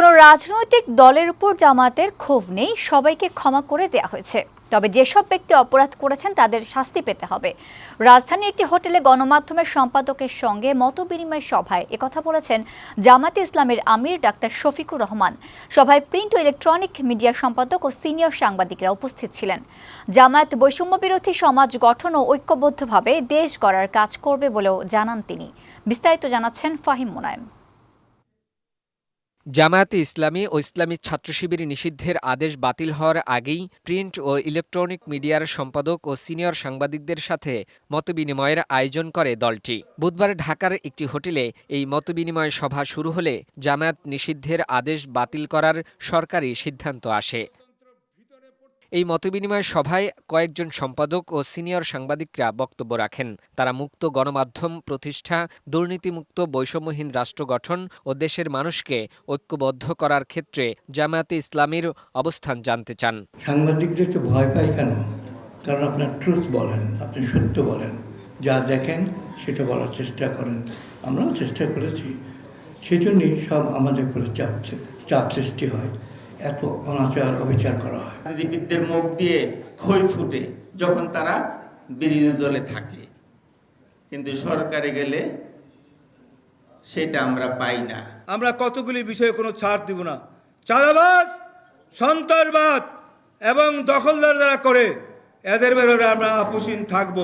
কোনো রাজনৈতিক দলের উপর জামাতের ক্ষোভ নেই, সবাইকে ক্ষমা করে দেয়া হয়েছে। তবে যেসব ব্যক্তি অপরাধ করেছেন তাদের শাস্তি পেতে হবে। রাজধানীর একটি হোটেলে গণমাধ্যমের সম্পাদকের সঙ্গে মতবিনিময় সভায় একথা বলেছেন জামাতে ইসলামের আমির ডাক্তার শফিকুর রহমান। সভায় প্রিন্ট ও ইলেকট্রনিক মিডিয়া সম্পাদক ও সিনিয়র সাংবাদিকরা উপস্থিত ছিলেন। জামায়াত বৈষম্য বিরোধী সমাজ গঠন ও ঐক্যবদ্ধভাবে দেশ গড়ার কাজ করবে বলেও জানান তিনি। বিস্তারিত জানাচ্ছেন ফাহিম মুনায়েম। জামায়াতে ইসলামী ও ইসলামী ছাত্র শিবির নিষিদ্ধের আদেশ বাতিল হওয়ার আগেই প্রিন্ট ও ইলেকট্রনিক মিডিয়ার সম্পাদক ও সিনিয়র সাংবাদিকদের সাথে মতবিনিময়ের আয়োজন করে দলটি। বুধবার ঢাকার একটি হোটেলে এই মতবিনিময় সভা শুরু হলে জামায়াত নিষিদ্ধের আদেশ বাতিল করার সরকারি সিদ্ধান্ত আসে। এই মতবিনিময় সভায় কয়েকজন সম্পাদক ও সিনিয়র সাংবাদিকরা বক্তব্য রাখেন। তারা মুক্ত গণমাধ্যম প্রতিষ্ঠা, দুর্নীতিমুক্ত বৈষম্যহীন রাষ্ট্র গঠন ও দেশের মানুষকে ঐক্যবদ্ধ করার ক্ষেত্রে জামায়াতে ইসলামীর অবস্থান জানতে চান। সাংবাদিকদেরকে ভয় পায় কেন? কারণ আপনার ট্রুথ বলেন, আপনি সত্য বলেন। যা দেখেন, সেটা বলার চেষ্টা করেন। আমরাও চেষ্টা করেছি। সেই জন্যই সব আমাদের উপরে চাপ চাপ সৃষ্টি হয়। এত অনাচার অবিচার করা হয়। রাজনীতিবিদদের মুখ দিয়ে খই ফুটে যখন তারা বিরোধী দলে থাকে। কিন্তু সরকারে গেলে সেটা আমরা পাই না। আমরা কতগুলি বিষয়ে কোনো ছাড় দিব না। চাঁদাবাজ সন্ত্রাসবাদ এবং দখলদার যারা করে এদের বেরোরে আমরা আপুসীন থাকব।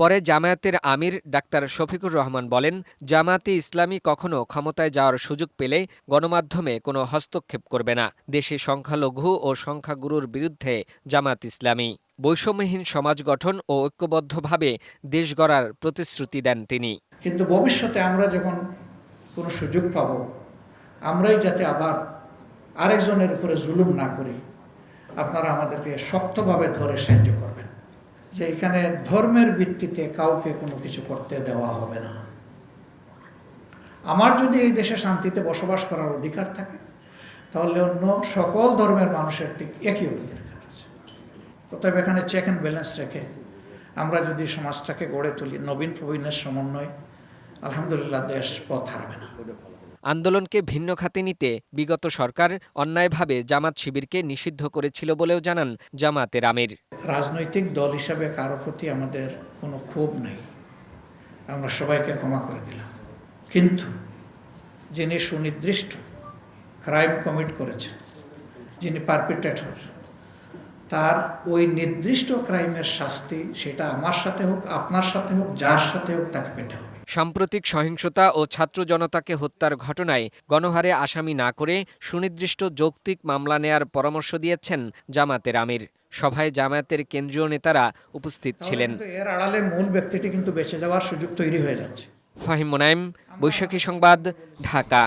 পরে জামায়াতের আমির ডাক্তার শফিকুর রহমান বলেন, জামায়াতে ইসলামী কখনো ক্ষমতায় যাওয়ার সুযোগ পেলে গণমাধ্যমে কোনো হস্তক্ষেপ করবে না। দেশে সংখ্যালঘু ও সংখ্যাগুরুর বিরুদ্ধে জামায়াত ইসলামী। বৈষম্যহীন সমাজ গঠন ও ঐক্যবদ্ধভাবে দেশ গড়ার প্রতিশ্রুতি দেন তিনি। কিন্তু ভবিষ্যতে আমরা যখন কোনো সুযোগ পাব, আমরাই যাতে আবার আরেকজনের উপরে জুলুম না করি, আপনারা আমাদেরকে শক্তভাবে ধরে সাহায্য করবেন। যে এখানে ধর্মের ভিত্তিতে কাউকে কোনো কিছু করতে দেওয়া হবে না। আমার যদি এই দেশে শান্তিতে বসবাস করার অধিকার থাকে, তাহলে অন্য সকল ধর্মের মানুষের ঠিক একই অধিকার আছে। অতএব এখানে চেক অ্যান্ড ব্যালেন্স রেখে আমরা যদি সমাজটাকে গড়ে তুলি, নবীন প্রবীণের সমন্বয়, আলহামদুলিল্লাহ দেশ পথ হারবে না। আন্দোলনকে ভিন্ন খাতে নিতে বিগত সরকার অন্যায়ভাবে জামাত শিবিরকে নিষিদ্ধ করেছিল বলেও জানান জামাতের আমির। রাজনৈতিক দল হিসাবে কারও প্রতি আমাদের কোনো ক্ষোভ নেই। আমরা সবাইকে ক্ষমা করে দিলাম। কিন্তু যিনি সুনির্দিষ্ট ক্রাইম কমিট করেছেন, যিনি পারপিটেটর, তার ওই নির্দিষ্ট ক্রাইমের শাস্তি সেটা আমার সাথে হোক, আপনার সাথে হোক, যার সাথে হোক, তাকে পেতে হবে। সাম্প্রতিক সহিংসতা ও ছাত্র জনতাকে হত্যার ঘটনায় গণহারে আসামি না করে সুনির্দিষ্ট যৌক্তিক মামলা নেয়ার পরামর্শ দিয়েছেন জামাতের আমির। সভায় জামায়াতের কেন্দ্রীয় নেতারা উপস্থিত ছিলেন। এর আড়ালে মূল ব্যক্তিটি কিন্তু বেঁচে যাওয়ার সুযোগ তৈরি হয়ে যাচ্ছে। ফাহিম মোনায়েম বৈশাখী সংবাদ ঢাকা।